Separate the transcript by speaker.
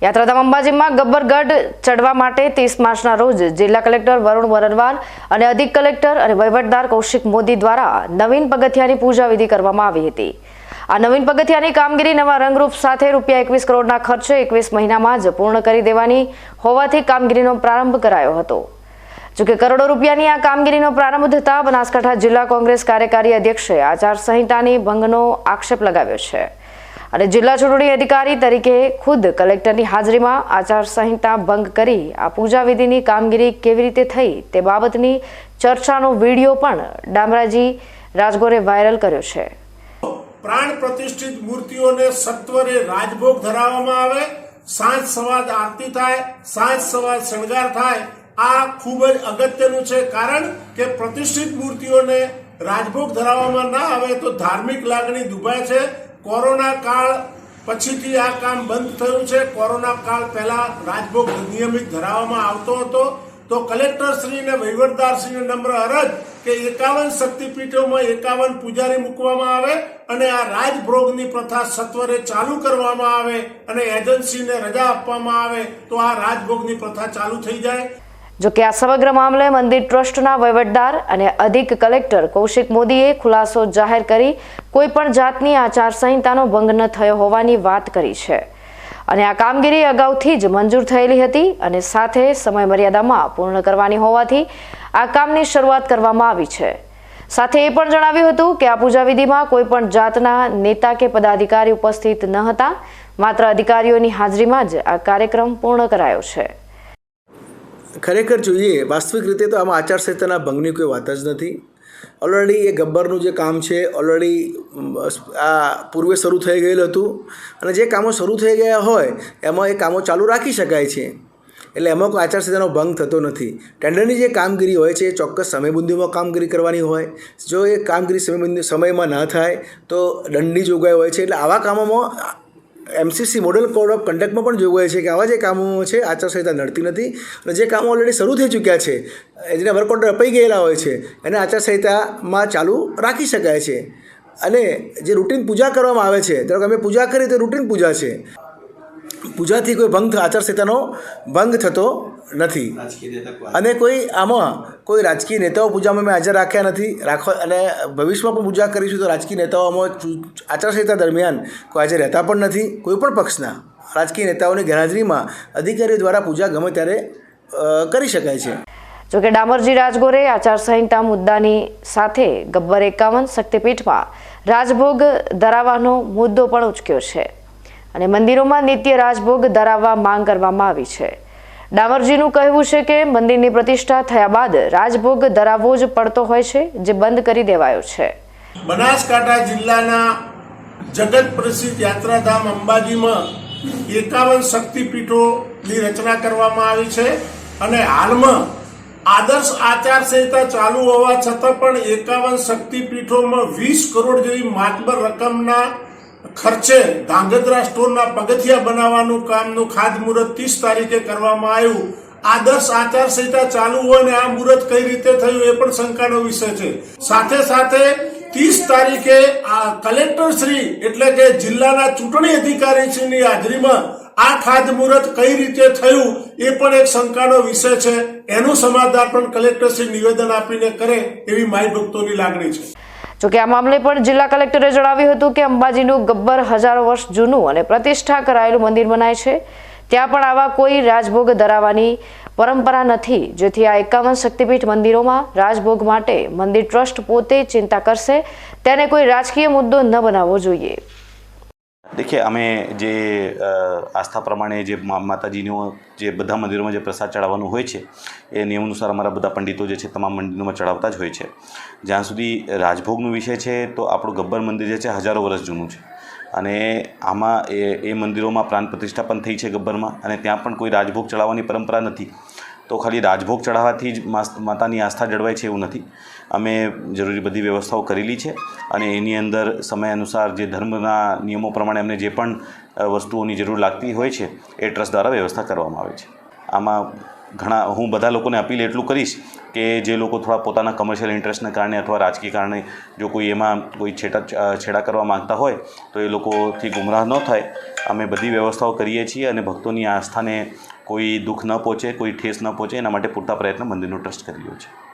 Speaker 1: યાત્રાધામ અંબાજીમાં ગબ્બરગઢ ચડવા માટે ત્રીસ માર્ચના રોજ જિલ્લા કલેક્ટર વરુણ વરણવાર અને અધિક કલેક્ટર અને વહીવટદાર કૌશિક મોદી દ્વારા નવીન પગથિયાની પૂજા વિધિ કરવામાં આવી હતી. આ નવીન પગથિયાની કામગીરી નવા રંગરૂપ સાથે રૂપિયા એકવીસ કરોડના ખર્ચે એકવીસ મહિનામાં જ પૂર્ણ કરી દેવાની હોવાથી કામગીરીનો પ્રારંભ કરાયો હતો. જોકે કરોડો રૂપિયાની આ કામગીરીનો પ્રારંભ થતા બનાસકાંઠા જિલ્લા કોંગ્રેસ કાર્યકારી અધ્યક્ષે આચારસંહિતાની ભંગનો આક્ષેપ લગાવ્યો છે. અને જિલ્લા ચૂંટણી અધિકારી તરીકે ખુદ કલેક્ટરની હાજરીમાં આચારસંહિતા ભંગ કરી આ પૂજાવિધિની કામગીરી કેવી રીતે થઈ તે બાબતની ચર્ચાનો વીડિયો પણ ડામરાજી રાજગોરે વાયરલ કર્યો છે.
Speaker 2: પ્રાણ પ્રતિષ્ઠિત મૂર્તિઓને સત્વરે રાજભોગ ધરાવવામાં આવે, સાંજ સવાજ આરતી થાય, સાંજ સવાજ શણગાર થાય, આ ખૂબ જ અગત્યનું છે કારણ કે પ્રતિષ્ઠિત મૂર્તિઓને રાજભોગ ધરાવવામાં ના આવે તો ધાર્મિક લાગણી દુભાય છે. કોરોના કાળ પછીથી આ કામ બંધ થયું છે. કોરોના કાળ પહેલા રાજભોગ નિયમિત ધરાવવામાં આવતો હતો. તો કલેક્ટર શ્રી અને વહીવટદાર શ્રીને નમ્ર અરજ કે એકાવન શક્તિપીઠોમાં એકાવન પૂજારી મૂકવામાં આવે અને આ રાજભોગની પ્રથા સત્વરે ચાલુ કરવામાં આવે અને એજન્સીને રજા આપવામાં આવે તો આ રાજભોગની પ્રથા ચાલુ થઈ જાય.
Speaker 1: જોકે આ સમગ્ર મામલે મંદિર ટ્રસ્ટના વહીવટદાર અને અધિક કલેક્ટર કૌશિક મોદીએ ખુલાસો જાહેર કરી કોઈ પણ જાતની આચારસંહિતાનો ભંગ ન થયો હોવાની વાત કરી છે. અને આ કામગીરી અગાઉથી જ મંજૂર થયેલી હતી અને સાથે સમય મર્યાદામાં પૂર્ણ કરવાની હોવાથી આ કામની શરૂઆત કરવામાં આવી છે. સાથે એ પણ જણાવ્યું હતું કે આ પૂજા વિધિમાં કોઈ પણ જાતના નેતા કે પદાધિકારી ઉપસ્થિત ન હતા. માત્ર અધિકારીઓની હાજરીમાં જ આ કાર્યક્રમ પૂર્ણ કરાયો છે.
Speaker 3: ખરેખર જોઈએ, વાસ્તવિક રીતે તો આમાં આચારસંહિતાના ભંગની કોઈ વાત જ નથી. ઓલરેડી એ ગબ્બરનું જે કામ છે ઓલરેડી આ પૂર્વે શરૂ થઈ ગયેલું હતું. અને જે કામો શરૂ થઈ ગયા હોય, એમાં એ કામો ચાલુ રાખી શકાય છે. એટલે એમાં કોઈ આચારસંહિતાનો ભંગ થતો નથી. ટેન્ડરની જે કામગીરી હોય છે, એ ચોક્કસ સમયબંધીમાં કામગીરી કરવાની હોય. જો એ કામગીરી સમયબંધી, સમયમાં ન થાય, તો દંડની જોગવાઈ હોય છે. એટલે આવા કામોમાં એમસીસી મોડલ કોડ ઓફ કન્ડક્ટમાં પણ જોગવાઈ છે કે આવા જે કામો છે આચારસંહિતા નડતી નથી. અને જે કામો ઓલરેડી શરૂ થઈ ચૂક્યા છે જેને વર્ક ઓર્ડર અપાઈ ગયેલા હોય છે, એને આચારસંહિતામાં ચાલુ રાખી શકાય છે. અને જે રૂટીન પૂજા કરવામાં આવે છે, ધારો કે અમે પૂજા કરી તો રૂટીન પૂજા છે. પૂજાથી કોઈ ભંગ આચારસંહિતાનો ભંગ થતો નથી. અને કોઈ આમાં કોઈ રાજકીય નેતાઓ પૂજામાં મેં હાજર રાખ્યા નથી. રાખવા અને ભવિષ્યમાં પણ પૂજા કરીશું તો રાજકીય નેતાઓમાં આમાં આચારસંહિતા દરમિયાન કોઈ હાજર રહેતા પણ નથી. કોઈ પણ પક્ષના રાજકીય નેતાઓની ગેરહાજરીમાં અધિકારીઓ દ્વારા પૂજા ગમે ત્યારે કરી શકાય છે.
Speaker 1: જોકે ડામરજી રાજગોરે આચારસંહિતા મુદ્દાની સાથે ગબ્બર એકાવન શક્તિપીઠમાં રાજભોગ ધરાવવાનો મુદ્દો પણ ઉચક્યો છે. અને મંદિરોમાં નિત્ય રાજભોગ ધરાવવા માંગ કરવામાં આવી છે. ડામરજીનું કહેવું છે કે મંદિરની પ્રતિષ્ઠા થયા બાદ રાજભોગ ધરાવવો જ પડતો હોય છે, જે બંધ કરી દેવાયો છે.
Speaker 2: બનાસકાંઠા જિલ્લાના જગત પ્રસિદ્ધ યાત્રાધામ અંબાજીમાં એકાવન શક્તિપીઠોની રચના કરવામાં આવી છે અને હાલમાં આદર્શ આચારસંહિતા ચાલુ હોવા છતાં પણ એકાવન શક્તિપીઠોમાં વીસ કરોડ જેવી માતબર રકમના ખર્ચે ધાંગધ્રા સ્ટોરના પગથિયા બનાવવાનું કામનું ખાતમુહૂર્ત ત્રીસ તારીખે કરવામાં આવ્યું. આદર્શ આચારસંહિતા ચાલુ હોય ને આ મુહૂર્ત કઈ રીતે થયું એ પણ શંકાનો વિષય છે. સાથે સાથે ત્રીસ તારીખે આ કલેક્ટર શ્રી એટલે કે જિલ્લાના ચૂંટણી અધિકારી શ્રીની હાજરીમાં આ ખાતમુહૂર્ત કઈ રીતે થયું એ પણ એક શંકાનો વિષય છે. એનું સમાધાન પણ કલેક્ટર શ્રી નિવેદન આપીને કરે એવી માય ભક્તોની લાગણી છે.
Speaker 1: જોકે આ મામલે પણ જિલ્લા કલેક્ટરે જણાવ્યું હતું કે અંબાજીનું ગબ્બર હજારો વર્ષ જૂનું અને પ્રતિષ્ઠા કરાયેલું મંદિર મનાય છે. ત્યાં પણ આવા કોઈ રાજભોગ ધરાવવાની પરંપરા નથી, જેથી આ એકાવન શક્તિપીઠ મંદિરોમાં રાજભોગ માટે મંદિર ટ્રસ્ટ પોતે ચિંતા કરશે. તેને કોઈ રાજકીય મુદ્દો ન બનાવવો જોઈએ.
Speaker 4: દેખીએ અમે જે આસ્થા પ્રમાણે જે માતાજીનો જે બધા મંદિરોમાં જે પ્રસાદ ચડાવવાનું હોય છે, એ નિયમ અનુસાર અમારા બધા પંડિતો જે છે, તમામ મંદિરોમાં ચડાવતા જ હોય છે. જ્યાં સુધી રાજભોગનો વિષય છે, તો આપણું ગબ્બર મંદિર જે છે, હજારો વર્ષ જૂનું છે. અને આમાં એ એ મંદિરોમાં પ્રાણ પ્રતિષ્ઠા પણ થઈ છે ગબ્બરમાં, અને ત્યાં પણ કોઈ રાજભોગ ચડાવવાની પરંપરા નથી. તો ખાલી રાજભોગ ચઢાવવાથી જ માતાની આસ્થા જળવાય છે એવું નથી. અમે જરૂરી બધી વ્યવસ્થાઓ કરેલી છે અને એની અંદર સમય અનુસાર જે ધર્મના નિયમો પ્રમાણે અમને જે પણ વસ્તુઓની જરૂર લાગતી હોય છે એ ટ્રસ્ટ દ્વારા વ્યવસ્થા કરવામાં આવે છે. આમાં ઘણા, હું બધા લોકોને અપીલ એટલું કરીશ કે જે લોકો થોડા પોતાના કમર્શિયલ ઇન્ટરેસ્ટને કારણે અથવા રાજકીય કારણે જો કોઈ એમાં કોઈ છેટા છેડા કરવા માગતા હોય તો એ લોકોથી ગુમરાહ ન થાય. અમે બધી વ્યવસ્થાઓ કરીએ છીએ અને ભક્તોની આસ્થાને કોઈ દુઃખ ન પહોંચે, કોઈ ઠેસ ન પહોંચે, એના માટે પૂરતા પ્રયત્ન મંદિરનો ટ્રસ્ટ કરી રહ્યો છે.